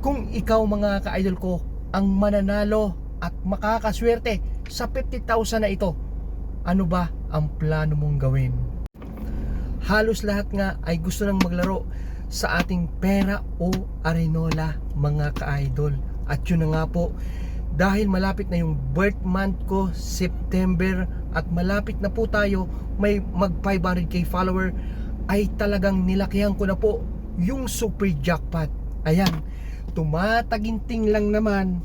Kung ikaw mga ka-idol ko ang mananalo at makakaswerte sa 50,000 na ito, ano ba ang plano mong gawin? Halos lahat nga ay gusto nang maglaro sa ating pera o arenola mga ka-idol. At yun na nga po, dahil malapit na yung birth month ko, September, at malapit na po tayo, may mag 500k follower, ay talagang nilakihan ko na po yung super jackpot. Ayan, tumataginting lang naman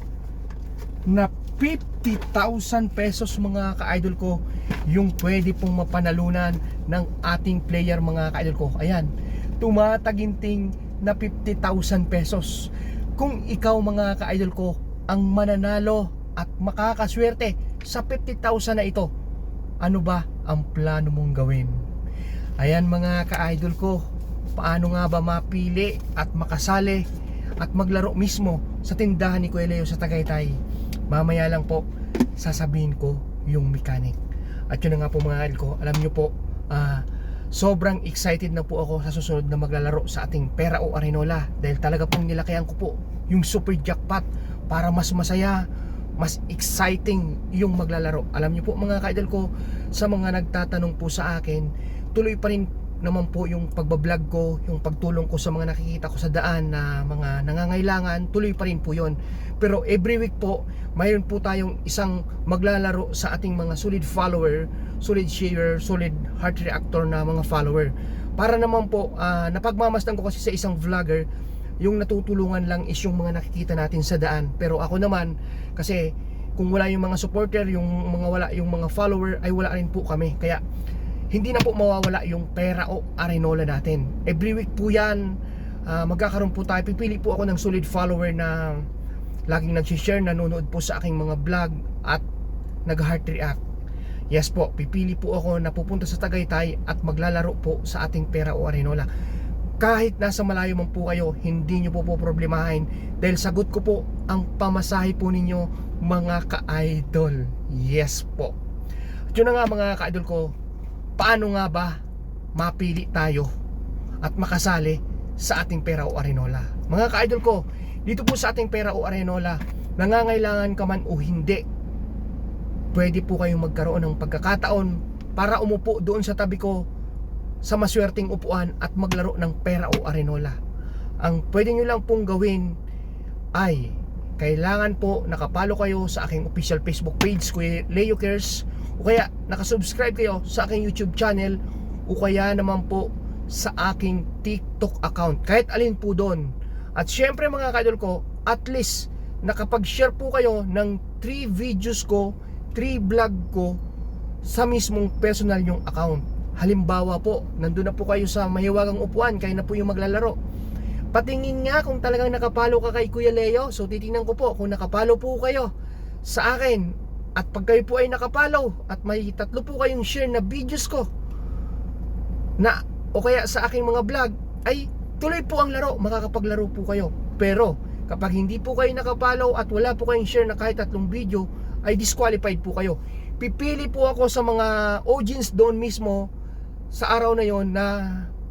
na 50,000 pesos mga ka-idol ko yung pwede pong mapanalunan ng ating player mga ka-idol ko. Ayan, tumataginting na 50,000 pesos. Kung ikaw mga ka-idol ko ang mananalo at makakaswerte sa 50,000 na ito, ano ba ang plano mong gawin? Ayan mga ka-idol ko, paano nga ba mapili at makasali at maglaro mismo sa tindahan ni Kuya Leo sa Tagaytay? Mamaya lang po, sasabihin ko yung mechanic. At yun na nga po mga idol ko, alam nyo po, ah, sobrang excited na po ako sa susunod na maglalaro sa ating pera o arenola dahil talaga pong nilakayan ko po yung super jackpot para mas masaya mas exciting yung maglalaro alam niyo po mga ka-idol ko sa mga nagtatanong po sa akin tuloy pa rin naman po yung pagbablog ko yung pagtulong ko sa mga nakikita ko sa daan na mga nangangailangan tuloy pa rin po yon pero every week po mayroon po tayong isang maglalaro sa ating mga solid follower solid share, solid heart reactor na mga follower. Para naman po, uh, napagmamasdan ko kasi sa isang vlogger, yung natutulungan lang is yung mga nakikita natin sa daan. Pero ako naman, kasi kung wala yung mga supporter, yung mga wala yung mga follower, ay wala rin po kami. Kaya hindi na po mawawala yung pera o arenola natin. Every week po yan, uh, magkakaroon po tayo. Pipili po ako ng solid follower na laging nag-share, nanonood po sa aking mga vlog at nag-heart react Yes po, pipili po ako na pupunta sa Tagaytay at maglalaro po sa ating pera o arenola. Kahit nasa malayo man po kayo, hindi nyo po po problemahin dahil sagot ko po ang pamasahe po ninyo mga ka-idol. Yes po. At yun na nga mga ka-idol ko, paano nga ba mapili tayo at makasali sa ating pera o arenola? Mga ka-idol ko, dito po sa ating pera o arenola, nangangailangan ka man o hindi pwede po kayong magkaroon ng pagkakataon para umupo doon sa tabi ko sa maswerteng upuan at maglaro ng pera o arenola. Ang pwede nyo lang pong gawin ay kailangan po nakapalo kayo sa aking official Facebook page Kuya Leo Cares o kaya nakasubscribe kayo sa aking YouTube channel o kaya naman po sa aking TikTok account kahit alin po doon at syempre mga kadol ko at least nakapag-share po kayo ng 3 videos ko 3 vlog ko sa mismong personal yung account. Halimbawa po, nandun na po kayo sa mahiwagang upuan, kayo na po yung maglalaro. Patingin nga kung talagang nakapalo ka kay Kuya Leo. So titingnan ko po kung nakapalo po kayo sa akin. At pag kayo po ay nakapalo at may tatlo po kayong share na videos ko na o kaya sa aking mga vlog ay tuloy po ang laro, makakapaglaro po kayo. Pero kapag hindi po kayo nakapalo at wala po kayong share na kahit tatlong video, ay disqualified po kayo. Pipili po ako sa mga audience doon mismo sa araw na yon na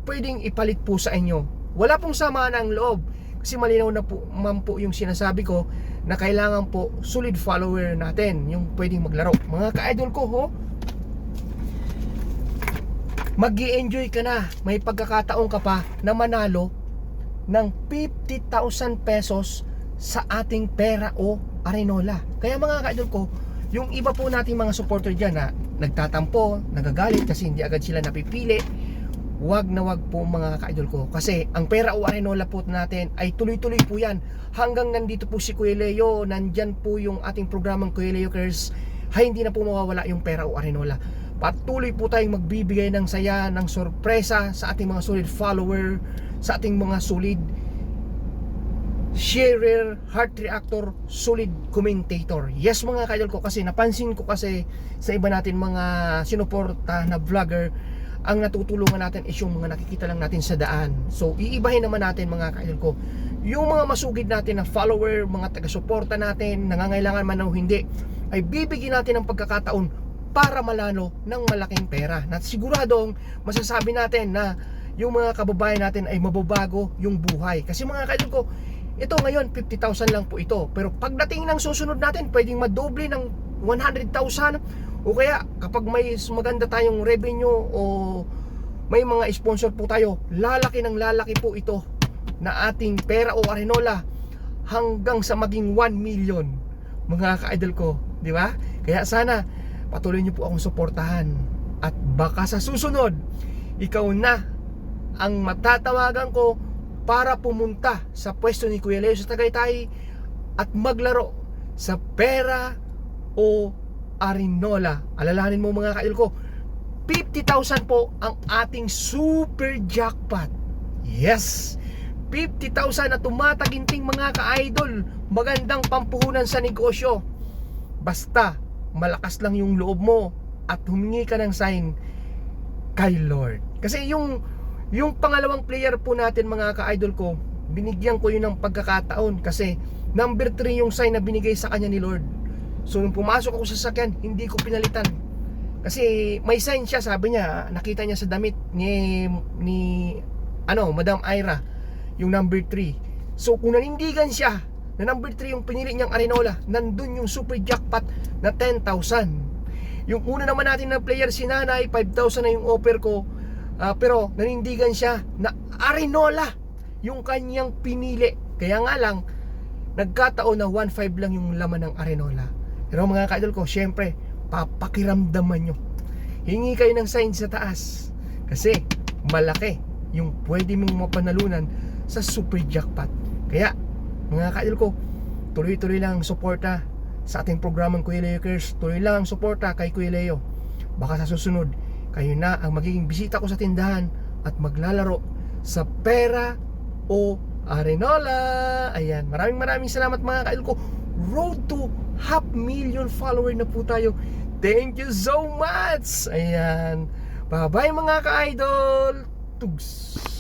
pwedeng ipalit po sa inyo. Wala pong samaan ang loob kasi malinaw na po man po yung sinasabi ko na kailangan po solid follower natin yung pwedeng maglaro. Mga ka-idol ko ho, mag enjoy ka na. May pagkakataon ka pa na manalo ng 50,000 pesos sa ating pera o Arenola. Kaya mga kaidol ko, yung iba po nating mga supporter dyan na nagtatampo, nagagalit kasi hindi agad sila napipili, wag na wag po mga kaidol ko. Kasi ang pera o Arenola po natin ay tuloy-tuloy po yan. Hanggang nandito po si Kuya Leo, nandyan po yung ating programang Kuya Leo Cares, ay hindi na po mawawala yung pera o Arenola. Patuloy po tayong magbibigay ng saya, ng sorpresa sa ating mga solid follower, sa ating mga solid sharer, heart reactor, solid commentator. Yes mga kaidol ko kasi napansin ko kasi sa iba natin mga sinuporta na vlogger ang natutulungan natin is yung mga nakikita lang natin sa daan. So iibahin naman natin mga kaidol ko yung mga masugid natin na follower, mga taga-suporta natin, nangangailangan man o hindi, ay bibigyan natin ng pagkakataon para malano ng malaking pera. Na siguradong masasabi natin na yung mga kababayan natin ay mababago yung buhay. Kasi mga kaidol ko, ito ngayon 50,000 lang po ito. Pero pagdating ng susunod natin, pwedeng madoble ng 100,000 o kaya kapag may maganda tayong revenue o may mga sponsor po tayo, lalaki ng lalaki po ito na ating pera o arenola hanggang sa maging 1 million mga ka-idol ko, di ba? Kaya sana patuloy niyo po akong suportahan at baka sa susunod ikaw na ang matatawagan ko para pumunta sa pwesto ni Kuya Leo sa Tagaytay at maglaro sa pera o arinola. Alalahanin mo mga kail ko, 50,000 po ang ating super jackpot. Yes! 50,000 na tumataginting mga ka-idol. Magandang pampuhunan sa negosyo. Basta, malakas lang yung loob mo at humingi ka ng sign kay Lord. Kasi yung yung pangalawang player po natin mga ka-idol ko, binigyan ko yun ng pagkakataon kasi number 3 yung sign na binigay sa kanya ni Lord. So nung pumasok ako sa sakyan, hindi ko pinalitan. Kasi may sign siya, sabi niya, nakita niya sa damit ni ni ano, Madam Ira, yung number 3. So kung nanindigan siya na number 3 yung pinili niyang Arenola, nandun yung super jackpot na 10,000. Yung una naman natin na player si Nanay, 5,000 na yung offer ko. Ah, pero nanindigan siya na Arenola yung kanyang pinili. Kaya nga lang, nagkataon na 1.5 lang yung laman ng Arenola. Pero mga kaidol ko, syempre, papakiramdaman nyo. Hingi kayo ng sign sa taas. Kasi, malaki yung pwede mong mapanalunan sa super jackpot. Kaya, mga kaidol ko, tuloy-tuloy lang ang suporta sa ating programang Kuya Leo Cares. Tuloy lang ang suporta kay Kuya Leo. Baka sa susunod, kayo na ang magiging bisita ko sa tindahan at maglalaro sa pera o arenola. Ayan, maraming maraming salamat mga kaidol ko. Road to half million follower na po tayo. Thank you so much! Ayan. Bye-bye mga ka-idol! Tugs!